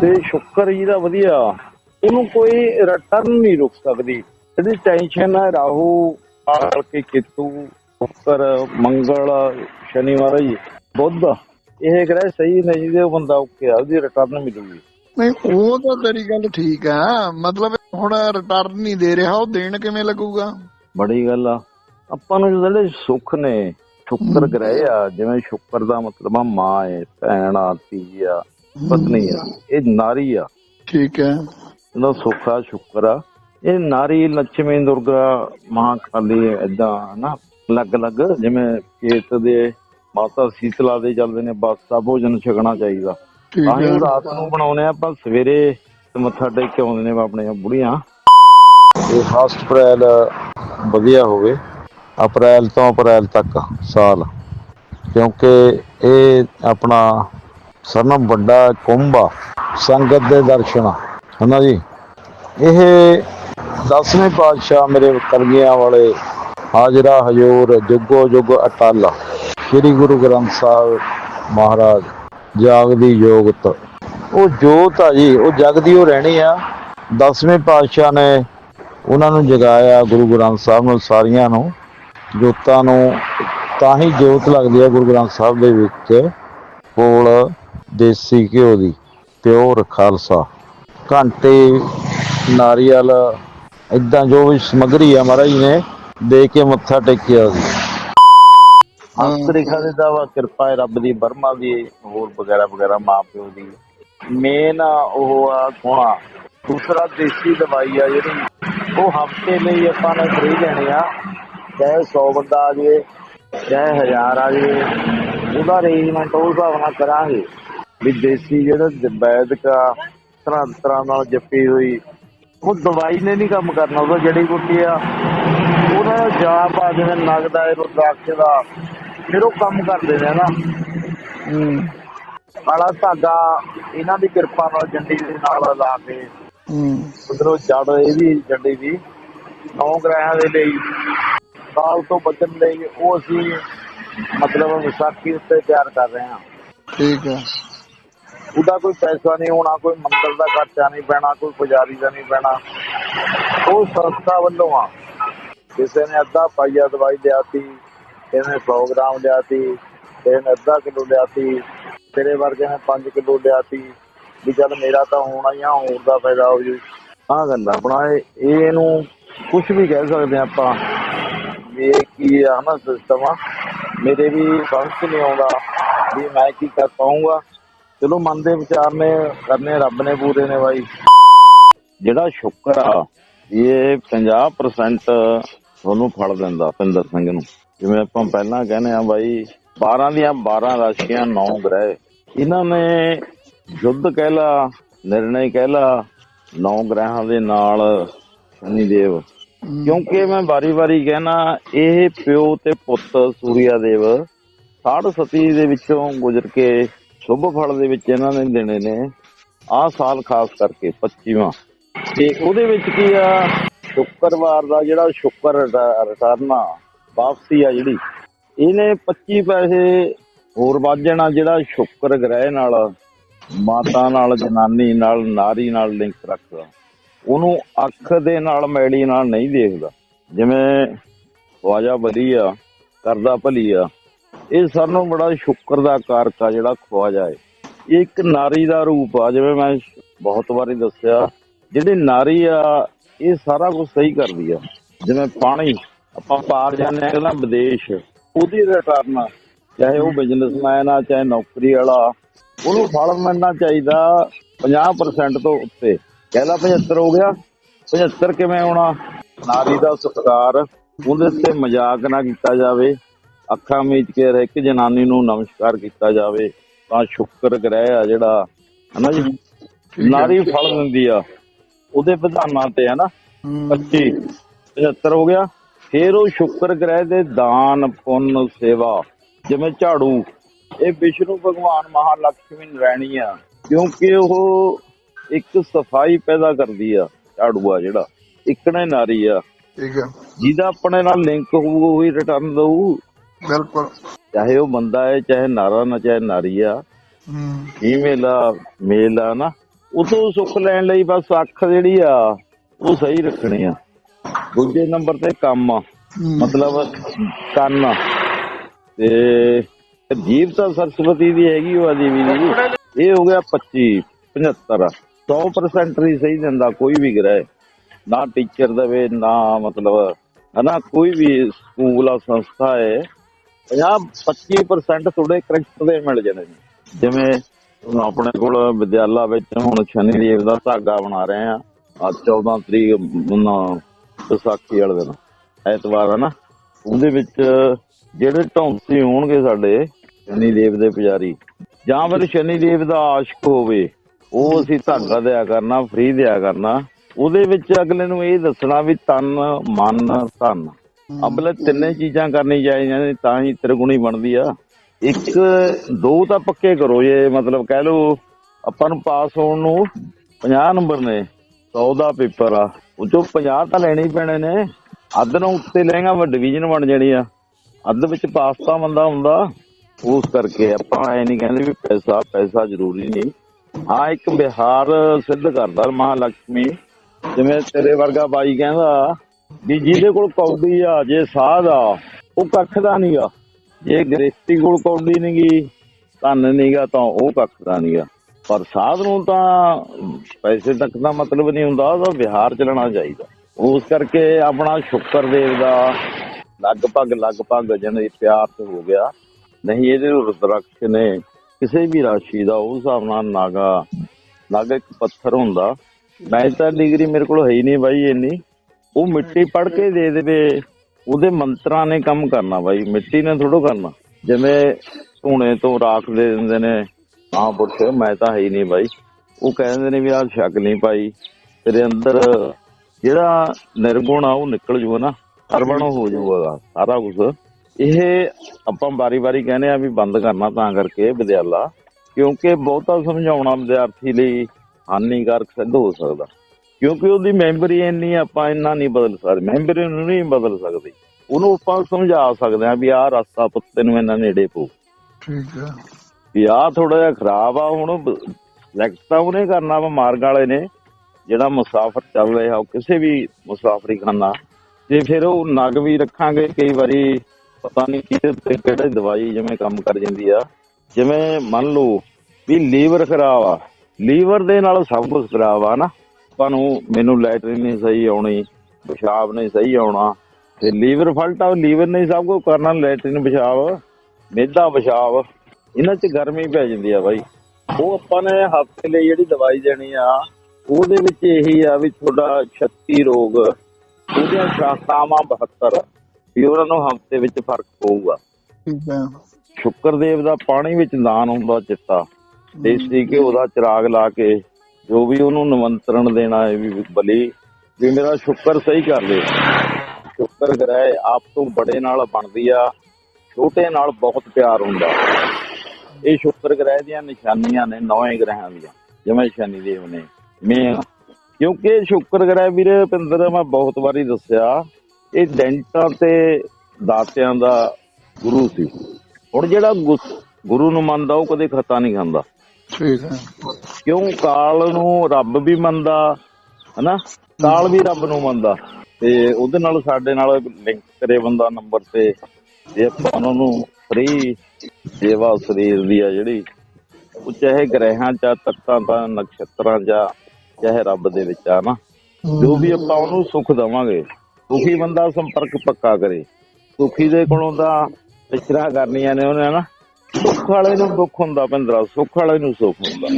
ਤੇ ਸ਼ੁੱਕਰ ਜੀ ਦਾ ਵਧੀਆ। ਉਹਨੂੰ ਕੋਈ ਰਿਟਰਨ ਨਹੀਂ ਰੁਕ ਸਕਦੀ। ਇਹਦੀ ਟੈਨਸ਼ਨ ਹੈ ਰਾਹੂ ਆਲ ਕੇ ਕਿਤੂ ਸ਼ੁੱਕਰ ਮੰਗਲ ਸ਼ਨੀਵਾਰ ਜੀ ਬੁੱਧ। ਇਹ ਗ੍ਰਹਿ ਸਹੀ ਨਹੀਂ ਉਹ ਬੰਦਾ ਓਕੇ ਆ ਉਹਦੀ ਰਿਟਰਨ ਮਿਲੂਗੀ। ਨਹੀਂ ਉਹ ਤਾਂ ਤੇਰੀ ਗੱਲ ਠੀਕ ਆ। ਮਤਲਬ ਹੁਣ ਰਿਟਰਨ ਨਹੀਂ ਦੇ ਰਿਹਾ ਉਹ ਦੇਣ ਕਿਵੇਂ ਲੱਗੂਗਾ? ਬੜੀ ਗੱਲ ਆ। ਆਪਾਂ ਨੂੰ ਜਿਹੜੇ ਸੁੱਖ ਨੇ ਸ਼ੁੱਕਰ ਗ੍ਰਹਿ ਆ ਜਿਵੇਂ ਸ਼ੁੱਕਰ ਦਾ ਮਤਲਬ ਆ ਮਾਂ ਹੈ ਭੈਣ ਆ ਧੀ ਆ। ਪਤਨੀ ਆ। ਇਹ ਨਾਰੀ ਆ। ਠੀਕ ਹੈ। ਇਹਦਾ ਸੁੱਖ ਸ਼ੁੱਕਰ ਆ। ਇਹ ਨਾਰੀ ਲక్ష్ਮੀ ਦੁਰਗਾ ਮਹਾਕਾਲੀ ਏਦਾਂ ਨਾ ਅਲੱਗ ਅਲੱਗ ਜਿਵੇਂ ਕੇਤ ਦੇ ਮਾਤਾ ਸੀਤਲਾ ਦੇ ਚੱਲਦੇ ਨੇ ਬਾਸਾ ਭੋਜਨ ਛਕਣਾ ਚਾਹੀਦਾ। ਠੀਕ ਤਾਂ ਹੀ ਹੈ। ਉਹ ਰਾਤ ਨੂੰ ਬਣਾਉਨੇ ਆ ਆਪਾਂ ਸਵੇਰੇ ਮੱਥਾ ਟੇਕ ਕੇ ਆਉਂਦੇ ਨੇ ਆਪਣੀਆਂ ਬੁੜੀਆਂ। ਇਹ ਫਸਟ ਅਪ੍ਰੈਲ ਵਧੀਆ ਹੋਵੇ। ਅਪ੍ਰੈਲ ਤੋਂ ਅਪ੍ਰੈਲ ਤੱਕ ਸਾਲ। ਕਿਉਂਕਿ ਇਹ ਆਪਣਾ ਸਰਨਮ ਵੱਡਾ ਕੁੰਭ ਆ, ਸੰਗਤ ਦੇ ਦਰਸ਼ਨ ਹਨਾ ਜੀ? ਇਹ ਦਸਵੇਂ ਪਾਤਸ਼ਾਹ ਮੇਰੇ ਕਰਗੀਆਂ ਵਾਲੇ ਹਾਜ਼ਰਾ ਹਜੂਰ ਜੁਗੋ ਜੁਗ ਅਟਲ ਸ੍ਰੀ ਗੁਰੂ ਗ੍ਰੰਥ ਸਾਹਿਬ ਮਹਾਰਾਜ, ਜਾਗਦੀ ਜੋਗਤ। ਉਹ ਜੋਤ ਆ ਜੀ, ਉਹ ਜਗਦੀ ਉਹ ਰਹਿਣੀ ਆ। ਦਸਵੇਂ ਪਾਤਸ਼ਾਹ ਨੇ ਉਹਨਾਂ ਨੂੰ ਜਗਾਇਆ ਗੁਰੂ ਗ੍ਰੰਥ ਸਾਹਿਬ ਨੂੰ, ਸਾਰੀਆਂ ਨੂੰ। ਜੋਤਾਂ ਨੂੰ ਤਾਂ ਹੀ ਜੋਤ ਲੱਗਦੀ ਹੈ ਗੁਰੂ ਗ੍ਰੰਥ ਸਾਹਿਬ ਦੇ ਵਿੱਚ। ਕੋਲ ਦੇਸੀ ਘਿਓ ਦੀ, ਪਿਓਰ ਖਾਲਸਾ। ਘੰਟੇ ਨਾਰੀਅਲ ਇਦਾਂ ਜੋ ਵੀ ਸਮਗਰੀ ਆ ਮਹਾਰਾਜ ਨੇ, ਦੇ ਕੇ ਮੱਥਾ ਟੇਕਿਆ ਸੀ। ਅੰਤਰਿਖਾ ਦੇ ਦਾਵਾ, ਕਿਰਪਾ ਹੈ ਰੱਬ ਦੀ ਬਰਮਾ ਦੀ, ਹੋਰ ਵਗੈਰਾ ਵਗੈਰਾ, ਮਾਂ ਪਿਓ ਦੀ। ਮੇਨ ਉਹ ਆ ਕੋਣਾ ਦੂਸਰਾ ਦੇਸੀ ਦਵਾਈ ਆ ਜਿਹੜੀ, ਉਹ ਹਫ਼ਤੇ ਲਈ ਆਪਾਂ ਨੇ ਫ੍ਰੀ ਲੈਣੀ ਆ। ਚਾਹੇ 100 ਬੰਦਾ ਆ ਜਾਵੇ, ਚਾਹੇ 1000 ਆ ਜਾਵੇ, ਉਹਦਾ ਅਰੇਂਜਮੈਂਟ ਉਸ ਹਿਸਾਬ ਨਾਲ ਕਰਾਂਗੇ। ਵੀ ਦੇਸੀ ਜਿਹੜਾ ਜ- ਵੈਦਿਕ ਆ ਤਰ੍ਹਾਂ ਤਰ੍ਹਾਂ ਨਾਲ ਜੱਪੀ ਹੋਈ ਉਹ ਦਵਾਈ ਨੇ ਨਹੀਂ ਕੰਮ ਕਰਨਾ ਉਹਦਾ ਜੜੀ ਬੂਟੀ ਆ। ਉਹਦਾ ਜਾਪ ਆ ਜਿਵੇਂ ਨਗਦਾ ਹੈ ਰੁਦਰਾਕਸ਼ ਦਾ। ਫਿਰ ਉਹ ਕੰਮ ਕਰਦੇ ਨੇ ਨਾ। ਹੂੰ। ਕਾਲਾ ਧਾਗਾ ਇਹਨਾਂ ਦੀ ਕਿਰਪਾ ਨਾਲ ਜੰਡੀ ਦੇ ਨਾਲ ਲਾ ਕੇ ਹੂੰ। ਉਧਰੋਂ ਜੜ ਇਹਦੀ ਜੰਡੀ ਦੀ ਨੌ ਗ੍ਰਹਿਾਂ ਦੇ ਲਈ ਕਾਲ ਤੋਂ ਬਚਣ ਲਈ ਉਹ ਅਸੀਂ ਮਤਲਬ ਵਿਸਾਖੀ ਉੱਤੇ ਤਿਆਰ ਕਰ ਰਹੇ ਹਾਂ। ਠੀਕ ਹੈ। ਉਹਦਾ ਕੋਈ ਪੈਸਾ ਨਹੀਂ, ਹੋਣਾ ਕੋਈ ਮੰਦਰ ਦਾ ਖਰਚਾ ਨਹੀਂ ਪੈਣਾ, ਕੋਈ ਪੁਜਾਰੀ ਦਾ ਨਹੀਂ ਪੈਣਾ। ਉਹ ਸੰਸਥਾ ਵੱਲੋਂ ਆ। ਕਿਸੇ ਨੇ ਅੱਧਾ ਪਾਈਆ ਦਵਾਈ ਲਿਆਤੀ, ਕਿਸੇ ਨੇ 100 ਗ੍ਰਾਮ ਲਿਆਤੀ, ਕਿਸੇ ਨੇ ਅੱਧਾ ਕਿਲੋ ਲਿਆਤੀ, ਤੇਰੇ ਵਰਗੇ ਨੇ 5 ਕਿਲੋ ਲਿਆਤੀ, ਵੀ ਚੱਲ ਮੇਰਾ ਤਾਂ ਹੋਣਾ ਹੀ ਆ, ਹੋਰ ਦਾ ਫਾਇਦਾ ਹੋ ਜੂ। ਆਹ ਗੱਲ ਆਪਣਾ ਇਹ ਇਹਨੂੰ ਕੁਝ ਵੀ ਕਹਿ ਸਕਦੇ ਆਪਾਂ। ਵੀ ਇਹ ਕੀ ਆ ਨਾ ਸਿਸਟਮ ਆ। ਮੇਰੇ ਵੀ ਸਮਝ 'ਚ ਨਹੀਂ ਆਉਂਦਾ ਵੀ ਮੈਂ ਕੀ ਕਰ ਪਾਉਂਗਾ ਚਲੋ ਮਨ ਦੇ ਵਿਚਾਰ ਨੇ ਕਰਨੇ ਰੱਬ ਨੇ ਪੂਰੇ ਨੇ ਬਾਈ। ਜਿਹੜਾ ਸ਼ੁਕਰ ਆ ਇਹ 50% ਤੁਹਾਨੂੰ ਫੜ ਦਿੰਦਾ ਪਿੰਦਰ ਸਿੰਘ ਨੂੰ। ਜਿਵੇਂ ਆਪਾਂ ਪਹਿਲਾਂ ਕਹਿੰਦੇ ਆ ਬਾਈ 12 ਦੀਆਂ 12 ਰਾਸ਼ੀਆਂ 9 ਗ੍ਰਹਿ। ਇਹਨਾਂ ਨੇ ਯੁੱਧ ਕਹਿ ਲਾ ਨਿਰਣੈ ਕਹਿ ਲਾ 9 ਗ੍ਰਹਿਾਂ ਦੇ ਨਾਲ ਸ਼ਨੀ ਦੇਵ ਕਿਉਂਕਿ ਮੈਂ ਵਾਰੀ-ਵਾਰੀ ਕਹਿਣਾ ਇਹ ਪਿਓ ਤੇ ਪੁੱਤ ਸੂਰਿਆ ਦੇਵ ਸਾੜ ਸਤੀ ਦੇ ਵਿੱਚੋਂ ਗੁਜ਼ਰ ਕੇ ਸ਼ੁਭ ਫਲ ਦੇ ਵਿੱਚ ਇਹਨਾਂ ਨੇ ਦੇਣੇ ਨੇ। ਆਹ ਸਾਲ ਖਾਸ ਕਰਕੇ 25ਵਾਂ ਤੇ ਉਹਦੇ ਵਿੱਚ ਕੀ ਆ? ਸ਼ੁੱਕਰਵਾਰ ਦਾ ਜਿਹੜਾ ਸ਼ੁੱਕਰ ਰਿਟਰਨ ਵਾਪਸੀ ਆ ਜਿਹੜੀ, ਇਹਨੇ 25 ਪੈਸੇ ਹੋਰ ਵੱਧ ਜਾਣਾ ਜਿਹੜਾ ਸ਼ੁੱਕਰ ਗ੍ਰਹਿ ਨਾਲ, ਮਾਤਾ ਨਾਲ, ਜਨਾਨੀ ਨਾਲ, ਨਾਰੀ ਨਾਲ ਲਿੰਕ ਰੱਖਦਾ। ਉਹਨੂੰ ਅੱਖ ਦੇ ਨਾਲ ਮੈਲੀ ਨਾਲ ਨਹੀਂ ਦੇਖਦਾ। ਜਿਵੇਂ ਖਵਾਜਾ ਵਧੀਆ, ਕਰਦਾ ਭਲੀ ਆ ਇਹ ਸਾਨੂੰ ਬੜਾ ਸ਼ੁਕਰ ਦਾ ਕਾਰਕ ਆ ਜਿਹੜਾ ਖਵਾਜਾ ਹੈ ਇਹ ਇੱਕ ਨਾਰੀ ਦਾ ਰੂਪ ਆ, ਜਿਵੇਂ ਮੈਂ ਬਹੁਤ ਵਾਰੀ ਦੱਸਿਆ। ਜਿਹੜੀ ਨਾਰੀ ਆ, ਇਹ ਸਾਰਾ ਕੁਝ ਸਹੀ ਕਰਦੀ ਆ। ਜਿਵੇਂ ਪਾਣੀ, ਆਪਾਂ ਪਾਰ ਜਾਂਦੇ ਆ ਕਹਿੰਦਾ ਵਿਦੇਸ਼, ਉਹਦੀ ਰਿਟਰਨ ਚਾਹੇ ਉਹ ਬਿਜ਼ਨਸਮੈਨ ਆ, ਚਾਹੇ ਨੌਕਰੀ ਵਾਲਾ, ਉਹਨੂੰ ਫਲ ਮਿਲਣਾ ਚਾਹੀਦਾ 50% ਤੋਂ ਉੱਤੇ। ਕਹਿੰਦਾ 75 ਹੋ ਗਿਆ 75 ਕਿਵੇਂ ਹੋਣਾ? ਨਾਰੀ ਦਾ ਸਤਿਕਾਰ, ਉਹਦੇ ਉੱਤੇ ਮਜ਼ਾਕ ਨਾ ਕੀਤਾ ਜਾਵੇ। ਅੱਖਾਂ ਮੀਚ ਕੇ ਹਰ ਇੱਕ ਜਨਾਨੀ ਨੂੰ ਨਮਸਕਾਰ ਕੀਤਾ ਜਾਵੇ ਤਾਂ ਸ਼ੁਕਰ ਗ੍ਰਹਿ ਆ ਜਿਹੜਾ ਹਨਾ ਜੀ? ਨਾਰੀ ਫਲ ਦਿੰਦੀ ਆ। ਉਹਦੇ ਵਿਧਾਨਾਂ ਤੇ ਹੈ ਨਾ ਹੂੰ। 25 75 ਹੋ ਗਿਆ। ਫਿਰ ਉਹ ਸ਼ੁਕਰ ਗ੍ਰਹਿ ਦੇ ਦਾਨ ਪੁੰਨ ਸੇਵਾ ਜਿਵੇਂ ਝਾੜੂ। ਇਹ ਵਿਸ਼ਨੂੰ ਭਗਵਾਨ ਮਹਾਲక్ష్ਮੀ ਨਰਾਇਣੀ ਆ ਕਿਉਂਕਿ ਉਹ ਇੱਕ ਸਫ਼ਾਈ ਪੈਦਾ ਕਰਦੀ ਆ ਝਾੜੂ ਆ ਜਿਹੜਾ। ਇਕਣੇ ਨਾਰੀ ਆ। ਠੀਕ ਹੈ ਜਿਹਦਾ ਆਪਣੇ ਨਾਲ ਲਿੰਕ ਹੋਊ ਉਹੀ ਰਿਟਰਨ ਦਊ। ਬਿਲਕੁਲ। ਚਾਹੇ ਉਹ ਬੰਦਾ ਹੈ ਚਾਹੇ ਨਾਰਾ ਨਾ ਚਾਹੇ ਨਾਰੀ ਆ ਹੂੰ। ਫੀਮੇਲ ਆ ਮੇਲ ਆ ਨਾ ਉਤੋਂ ਸੁੱਖ ਲੈਣ ਲਈ ਬਸ ਅੱਖ ਜਿਹੜੀ ਆ ਉਹ ਸਹੀ ਰੱਖਣੀ ਆ। ਦੂਜੇ ਨੰਬਰ ਤੇ ਕੰਮ ਆ। ਮਤਲਬ ਕੰਨ ਤੇ ਜੀਵ ਤਾਂ ਸਰਸਵਤੀ ਦੀ ਹੈਗੀ ਉਹ ਦੇਵੀ ਦੀ ਇਹ ਹੋ ਗਿਆ 25 75 100% ਹੀ ਸਹੀ ਦਿੰਦਾ ਕੋਈ ਵੀ ਗ੍ਰਹਿ। ਨਾ ਟੀਚਰ ਦੇਵੇ ਨਾ ਮਤਲਬ ਹਨਾ ਕੋਈ ਵੀ ਸਕੂਲ ਆ ਸੰਸਥਾ ਹੈ 50 25% ਤੁਹਾਡੇ ਕਰੈਕਟਰ ਦੇ ਮਿਲ ਜਾਣੇ ਨੇ। ਜਿਵੇਂ ਹੁਣ ਆਪਣੇ ਕੋਲ ਵਿਦਿਆਲਾ ਵਿੱਚ ਹੁਣ ਸ਼ਨੀ ਦੇਵ ਦਾ ਧਾਗਾ ਬਣਾ ਰਹੇ ਆ ਅੱਜ 14 ਤਰੀਕ ਨੂੰ ਵਿਸਾਖੀ ਵਾਲੇ ਦਿਨ, ਐਤਵਾਰ ਹੈ ਨਾ ਉਹਦੇ ਵਿੱਚ ਜਿਹੜੇ ਢੌਂਸੀ ਹੋਣਗੇ ਸਾਡੇ ਸ਼ਨੀ ਦੇਵ ਦੇ ਪੁਜਾਰੀ, ਜਾਂ ਫਿਰ ਸ਼ਨੀ ਦੇਵ ਦਾ ਆਸ਼ਕ ਹੋਵੇ, ਉਹ ਅਸੀਂ ਧਾਗਾ ਦਿਆ ਕਰਨਾ, ਫ੍ਰੀ ਦਿਆ ਕਰਨਾ। ਉਹਦੇ ਵਿੱਚ ਅਗਲੇ ਨੂੰ ਇਹ ਦੱਸਣਾ ਵੀ ਤਨ, ਮਨ, ਧਨ। ਅਬਲੇ ਤਿੰਨੇ ਚੀਜ਼ਾਂ ਕਰਨੀ ਚਾਹੀਦੀਆਂ ਨੇ ਤਾਂ ਹੀ ਤ੍ਰਿਗੁਣੀ ਬਣਦੀ ਆ। ਇੱਕ ਦੋ ਤਾਂ ਪੱਕੇ ਕਰੋ ਜੇ ਮਤਲਬ ਕਹਿ ਲਓ ਆਪਾਂ ਨੂੰ ਪਾਸ ਹੋਣ ਨੂੰ 50 ਨੰਬਰ ਨੇ 100 ਦਾ ਪੇਪਰ ਆ। ਉਹ ਚੋਂ 50 ਤਾਂ ਲੈਣੇ ਹੀ ਪੈਣੇ ਨੇ। ਅੱਧ ਨੂੰ ਉੱਤੇ ਲੈਗਾ ਵਾ ਡਿਵੀਜ਼ਨ ਬਣ ਜਾਣੀ ਆ। ਅੱਧ ਵਿੱਚ ਪਾਸ ਤਾਂ ਬੰਦਾ ਹੁੰਦਾ ਉਸ ਕਰਕੇ ਆਪਾਂ ਐ ਨਹੀਂ ਕਹਿੰਦੇ ਵੀ ਪੈਸਾ ਪੈਸਾ ਜ਼ਰੂਰੀ ਨਹੀਂ। ਹਾਂ ਇੱਕ ਬਿਹਾਰ ਸਿੱਧ ਕਰਦਾ ਮਹਾਲక్ష్ਮੀ ਜਿਵੇਂ ਤੇਰੇ ਵਰਗਾ ਬਾਈ ਕਹਿੰਦਾ ਵੀ ਜਿਹਦੇ ਕੋਲ ਕੌਡੀ ਆ, ਜੇ ਸਾਧ ਆ, ਉਹ ਕੱਖ ਦਾ ਨਹੀਂਗਾ ਜੇ ਗ੍ਰਸਤੀ ਕੋਲ ਕੌਡੀ ਨਹੀਂਗੀ ਧਨ ਨਹੀਂਗਾ ਤਾਂ ਉਹ ਕੱਖ ਦਾ ਨਹੀਂਗਾ ਪਰ ਸਾਧ ਨੂੰ ਤਾਂ ਪੈਸੇ ਤੱਕ ਦਾ ਮਤਲਬ ਨਹੀਂ ਹੁੰਦਾ, ਉਹਦਾ ਵਿਹਾਰ ਚੱਲਣਾ ਚਾਹੀਦਾ। ਉਸ ਕਰਕੇ ਆਪਣਾ ਸ਼ੁਕਰ ਦੇਵ ਦਾ ਲਗਭਗ ਲਗਭਗ ਜਿਹਨੇ ਪਿਆਰ ਤੇ ਹੋ ਗਿਆ। ਨਹੀਂ, ਇਹਦੇ ਰੁਦਰਕਸ਼ ਨੇ ਕਿਸੇ ਵੀ ਰਾਸ਼ੀ ਦਾ ਉਸ ਹਿਸਾਬ ਨਾਲ ਨਾਗਾ ਨਾਗਾ ਇੱਕ ਪੱਥਰ ਹੁੰਦਾ। ਮੈਂ ਤਾਂ ਡਿਗਰੀ ਮੇਰੇ ਕੋਲ ਹੈ ਹੀ ਨਹੀਂ ਬਾਈ ਇੰਨੀ। ਉਹ ਮਿੱਟੀ ਪੜ ਕੇ ਦੇ ਦੇਵੇ। ਉਹਦੇ ਮੰਤਰਾਂ ਨੇ ਕੰਮ ਕਰਨਾ ਬਾਈ ਮਿੱਟੀ ਨੇ ਥੋੜੋ ਕਰਨਾ। ਜਿਵੇਂ ਧੂਣੇ ਤੋਂ ਰਾਖ ਦੇ ਦਿੰਦੇ ਨੇ ਹਾਂ ਪੁੱਛ ਮੈਂ ਤਾਂ ਹੈ ਹੀ ਨਹੀਂ ਬਾਈ। ਉਹ ਕਹਿੰਦੇ ਨੇ ਵੀ ਆਹ ਸ਼ੱਕ ਨਹੀਂ ਪਾਈ। ਤੇਰੇ ਅੰਦਰ ਜਿਹੜਾ ਨਿਰਗੁਣ ਆ ਉਹ ਨਿਕਲ ਜੂਗਾ ਨਾ ਸਰਵਣ ਹੋ ਜਾਊਗਾ ਸਾਰਾ ਕੁਝ ਇਹ ਆਪਾਂ ਬਾਰੀ-ਬਾਰੀ ਕਹਿੰਦੇ ਆ ਵੀ ਬੰਦ ਕਰਨਾ ਤਾਂ ਕਰਕੇ ਵਿਦਿਆਲਾ ਕਿਉਂਕਿ ਬਹੁਤਾ ਸਮਝਾਉਣਾ ਵਿਦਿਆਰਥੀ ਲਈ ਹਾਨੀਕਾਰਕ ਸਿੱਧ ਹੋ ਸਕਦਾ। ਕਿਉਂਕਿ ਉਹਦੀ ਮੈਮਰੀ ਇੰਨੀ ਆ, ਆਪਾਂ ਇੰਨਾ ਨਹੀਂ ਬਦਲ ਸਕਦੇ ਮੈਮਰੀ ਨੂੰ ਨਹੀਂ ਬਦਲ ਸਕਦੇ। ਉਹਨੂੰ ਆਪਾਂ ਸਮਝਾ ਸਕਦੇ ਆ ਵੀ ਆਹ ਰਸਤਾ ਪੁੱਤੇ ਨੂੰ ਇੰਨਾ ਨੇੜੇ ਪਊ। ਠੀਕ ਹੈ। ਵੀ ਆਹ ਥੋੜਾ ਜਿਹਾ ਖਰਾਬ ਆ ਹੁਣ ਸਿਲੈਕਟ ਤਾਂ ਉਹਨੇ ਕਰਨਾ ਵਾ ਮਾਰਗ ਵਾਲੇ ਨੇ ਜਿਹੜਾ ਮੁਸਾਫਰ ਚੱਲ ਰਿਹਾ ਉਹ ਕਿਸੇ ਵੀ ਮੁਸਾਫਰੀ ਖਾਨਾ ਤੇ ਫਿਰ ਉਹ ਨਗ ਵੀ ਰੱਖਾਂਗੇ ਕਈ ਵਾਰੀ ਪਤਾ ਨਹੀਂ ਕਿਹਦੇ ਤੇ ਕਿਹੜੇ ਦਵਾਈ ਜਿਵੇਂ ਕੰਮ ਕਰ ਜਾਂਦੀ ਆ। ਜਿਵੇਂ ਮੰਨ ਲਓ ਵੀ ਲੀਵਰ ਖਰਾਬ ਆ ਲੀਵਰ ਦੇ ਨਾਲ ਸਭ ਕੁਝ ਖਰਾਬ ਆ ਨਾ। ਆਪਾਂ ਨੂੰ ਮੈਨੂੰ ਲੈਟਰਿਨ ਨਹੀਂ ਸਹੀ ਆਉਣੀ ਪਿਸ਼ਾਬ ਨਹੀਂ ਸਹੀ ਆਉਣਾ। ਤੇ ਲੀਵਰ ਫਲਟ ਆ ਲੀਵਰ ਨਹੀਂ ਸਭ ਕੁਝ ਕਰਨਾ ਲੈਟਰਿਨ ਪਿਸ਼ਾਬ ਮਿਹਦਾ ਪਿਸ਼ਾਬ। ਇਹਨਾਂ 'ਚ ਗਰਮੀ ਪੈ ਜਾਂਦੀ ਆ ਬਾਈ। ਉਹ ਆਪਾਂ ਨੇ ਹਫ਼ਤੇ ਲਈ ਜਿਹੜੀ ਦਵਾਈ ਦੇਣੀ ਆ ਉਹਦੇ ਵਿੱਚ ਇਹੀ ਆ ਵੀ ਤੁਹਾਡਾ 36 ਰੋਗ ਉਹਦੀਆਂ ਸ਼ਾਖਾਵਾਂ 72 ਵੀ ਉਹਨਾਂ ਨੂੰ ਹਫ਼ਤੇ ਵਿੱਚ ਫ਼ਰਕ ਪਊਗਾ। ਠੀਕ ਹੈ ਸ਼ੁਕਰਦੇਵ ਦਾ ਪਾਣੀ ਵਿੱਚ ਦਾਨ ਹੁੰਦਾ ਚਿੱਟਾ ਦੇਸੀ ਘਿਓ ਦਾ ਚਿਰਾਗ ਲਾ ਕੇ ਜੋ ਵੀ ਉਹਨੂੰ ਨਿਮੰਤਰਣ ਦੇਣਾ ਹੈ ਵੀ ਬਲੀ, ਵੀ ਮੇਰਾ ਸ਼ੁਕਰ ਸਹੀ ਕਰ ਦੇ ਸ਼ੁਕਰ ਗ੍ਰਹਿ ਆਪ ਤੋਂ ਬੜੇ ਨਾਲ ਬਣਦੀ ਆ, ਛੋਟੇ ਨਾਲ ਬਹੁਤ ਪਿਆਰ ਹੁੰਦਾ। ਇਹ ਸ਼ੁਕਰ ਗ੍ਰਹਿ ਦੀਆਂ ਨਿਸ਼ਾਨੀਆਂ ਨੇ, ਨੌਵੇਂ ਗ੍ਰਹਿਆਂ ਦੀਆਂ, ਜਿਵੇਂ ਸ਼ਨੀ ਦੇਵ ਨੇ। ਮੈਂ ਕਿਉਂਕਿ ਇਹ ਸ਼ੁਕਰ ਗ੍ਰਹਿ ਵੀਰੇ, ਪਿੰਦਰ, ਮੈਂ ਬਹੁਤ ਵਾਰੀ ਦੱਸਿਆ, ਇਹ ਡੈਂਟਾਂ ਤੇ ਦਾਤਿਆਂ ਦਾ ਗੁਰੂ ਸੀ। ਹੁਣ ਜਿਹੜਾ ਗੁਸ- ਗੁਰੂ ਨੂੰ ਮੰਨਦਾ, ਉਹ ਕਦੇ ਖਤਾ ਨਹੀਂ ਖਾਂਦਾ। ਠੀਕ ਹੈ। ਕਿਉਂ ਕਾਲ ਨੂੰ ਰੱਬ ਵੀ ਮੰਨਦਾ ਹਨਾ? ਕਾਲ ਵੀ ਰੱਬ ਨੂੰ ਮੰਨਦਾ। ਤੇ ਉਹਦੇ ਨਾਲ ਸਾਡੇ ਨਾਲ ਲਿੰਕ ਕਰੇ ਬੰਦਾ ਨੰਬਰ ਤੇ ਜੇ ਆਪਾਂ ਉਹਨਾਂ ਨੂੰ ਫ੍ਰੀ ਸੇਵਾ ਸਰੀਰ ਦੀ ਆ ਜਿਹੜੀ ਉਹ ਚਾਹੇ ਗ੍ਰਹਿਾਂ ਚ ਆ, ਤੱਤਾਂ ਦਾ ਨਕਸ਼ਤਰਾਂ ਚ ਚਾਹੇ ਰੱਬ ਦੇ ਵਿੱਚ ਆ ਨਾ। ਜੋ ਵੀ ਆਪਾਂ ਉਹਨੂੰ ਸੁੱਖ ਦਵਾਂਗੇ ਸੁਖੀ ਬੰਦਾ ਸੰਪਰਕ ਪੱਕਾ ਕਰੇ। ਸੁਖੀ ਦੇ ਕੋਲੋਂ ਤਾਂ ਪਿਛਰਾ ਕਰਨੀਆਂ ਨੇ ਉਹਨੇ ਹਨਾ? ਸੁੱਖ ਵਾਲੇ ਨੂੰ ਦੁੱਖ ਹੁੰਦਾ ਪਿੰਦਰਾ ਸੁੱਖ ਵਾਲੇ ਨੂੰ ਸੁੱਖ ਹੁੰਦਾ।